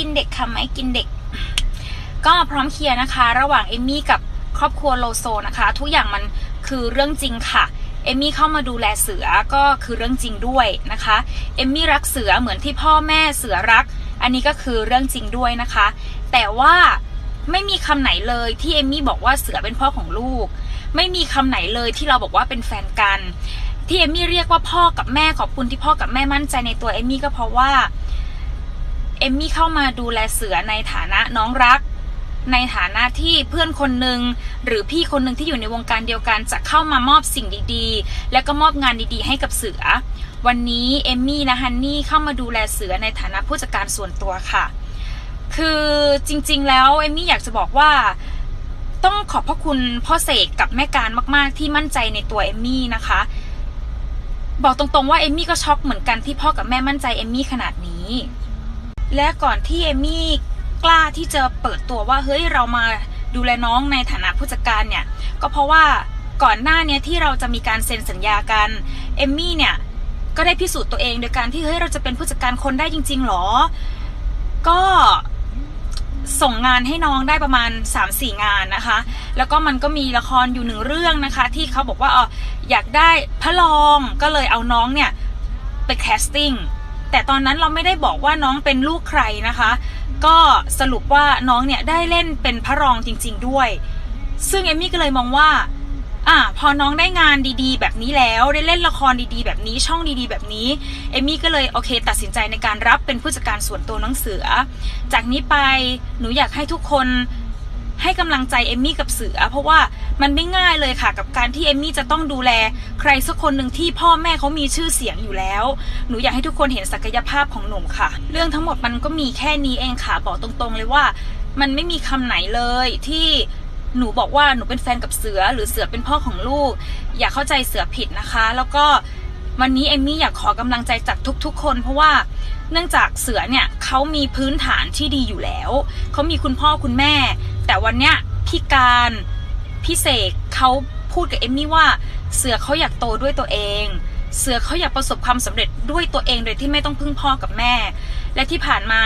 กินเด็กค่ะไม้กินเด็ก ก็พร้อมเคลียร์นะคะ ระหว่างเอมมี่กับครอบครัวโลโซนะคะ ทุกอย่างมันคือเรื่องจริงค่ะเอมมี่เข้ามาดูแลเสือก็คือเรื่องจริงด้วยนะคะเอมมี่รักเสือเหมือนที่พ่อแม่เสือรัก อันนี้ก็คือเรื่องจริงด้วยนะคะ แต่ว่าไม่มีคำไหนเลยที่เอมมี่บอกว่าเสือเป็นพ่อของลูก ไม่มีคำไหนเลยที่เราบอกว่าเป็นแฟนกัน ที่เอมมี่เรียกว่าพ่อกับแม่ขอบคุณที่พ่อกับแม่มั่นใจในตัวเอมมี่ก็เพราะว่า เอมมี่เข้ามาดูแลเสือในฐานะน้องรัก ในฐานะที่เพื่อนคนหนึ่งหรือพี่คนหนึ่งที่อยู่ในวงการเดียวกันจะเข้ามามอบสิ่งดีๆ และก็มอบงานดีๆ ให้กับเสือ วันนี้เอมมี่และฮันนี่เข้ามาดูแลเสือในฐานะผู้จัดการส่วนตัวค่ะ คือจริงๆ แล้วเอมมี่อยากจะบอกว่าต้องขอบพระคุณพ่อเสกกับแม่การมาก ๆ ที่มั่นใจในตัวเอมมี่นะคะ บอกตรงๆว่าเอมมี่ก็ช็อกเหมือนกันที่พ่อกับแม่มั่นใจเอมมี่ขนาดนี้ และก่อนที่เอมี่กล้าที่จะเปิดตัวว่าเฮ้ยเรามาดูแลน้องในฐานะผู้จัดการเนี่ย ก็เพราะว่าก่อนหน้าเนี้ยที่เราจะมีการเซ็นสัญญากันเอมมี่เนี่ยก็ได้พิสูจน์ตัวเองโดยการที่เฮ้ยเราจะเป็นผู้จัดการคนได้จริง ๆหรอ ก็ส่งงานให้น้องได้ประมาณ 3-4 งานนะคะ แล้วก็มันก็มีละครอยู่หนึ่งเรื่องนะคะ ที่เขาบอกว่าเอออยากได้พระรองก็เลยเอาน้องเนี่ยไปแคสติ้ง แต่ตอนนั้นเราไม่ได้บอกว่าน้องเป็นลูกใครนะคะ ก็สรุปว่าน้องเนี่ยได้เล่นเป็นพระรองจริง ๆ ด้วย ซึ่งเอมมี่ก็เลยมองว่าอะพอน้องได้งานดีๆ แบบนี้แล้วได้เล่นละครดีๆ แบบนี้ช่องดีๆ แบบนี้เอมมี่ก็เลยโอเค ตัดสินใจในการรับเป็นผู้จัดการส่วนตัวน้องเสือ จากนี้ไปหนูอยากให้ทุกคนให้กำลังใจเอมมี่กับเสือ เพราะว่า มันไม่ง่ายเลยค่ะ กับการที่เอมมี่จะต้องดูแลใครสักคนหนึ่งที่พ่อแม่เขามีชื่อเสียงอยู่แล้ว หนูอยากให้ทุกคนเห็นศักยภาพของหนูค่ะ เรื่องทั้งหมดมันก็มีแค่นี้เองค่ะ บอกตรงๆเลยว่า มันไม่มีคำไหนเลยที่หนูบอกว่าหนูเป็นแฟนกับเสือหรือเสือเป็นพ่อของลูก อย่าเข้าใจเสือผิดนะคะ แล้วก็วันนี้เอมมี่อยากขอกำลังใจจากทุกๆ คน เพราะว่าเนื่องจากเสือเนี่ยเขามีพื้นฐานที่ดีอยู่แล้ว เขามีคุณพ่อคุณแม่ แต่วันเนี้ยพี่การ พี่เสกเขาพูดกับเอมมี่ว่า เสือเขาอยากโตด้วยตัวเอง เสือเขาอยากประสบความสำเร็จด้วยตัวเองโดยที่ไม่ต้องพึ่งพ่อกับแม่ และที่ผ่านมา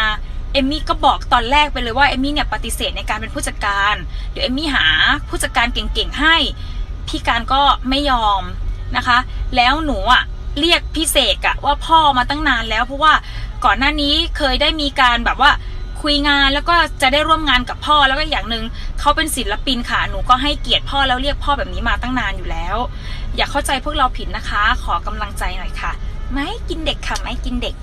เอมมี่ก็บอกตอนแรกไปเลยว่าเอมมี่เนี่ยปฏิเสธในการเป็นผู้จัดการ เดี๋ยวเอมมี่หาผู้จัดการเก่งๆให้ พี่การก็ไม่ยอมนะคะ แล้วหนูอะเรียกพี่เสกอะว่าพ่อมาตั้งนานแล้วเพราะว่าก่อนหน้านี้เคยได้มีการแบบว่า คุยงานแล้วก็จะได้ร่วมงานกับพ่อแล้วก็อย่างหนึ่งเขาเป็นศิลปินค่ะหนูก็ให้เกียรติพ่อแล้วเรียกพ่อแบบนี้มาตั้งนานอยู่แล้ว อย่าเข้าใจพวกเราผิดนะคะ ขอกำลังใจหน่อยค่ะ ไม่กินเด็กค่ะไม่กินเด็ก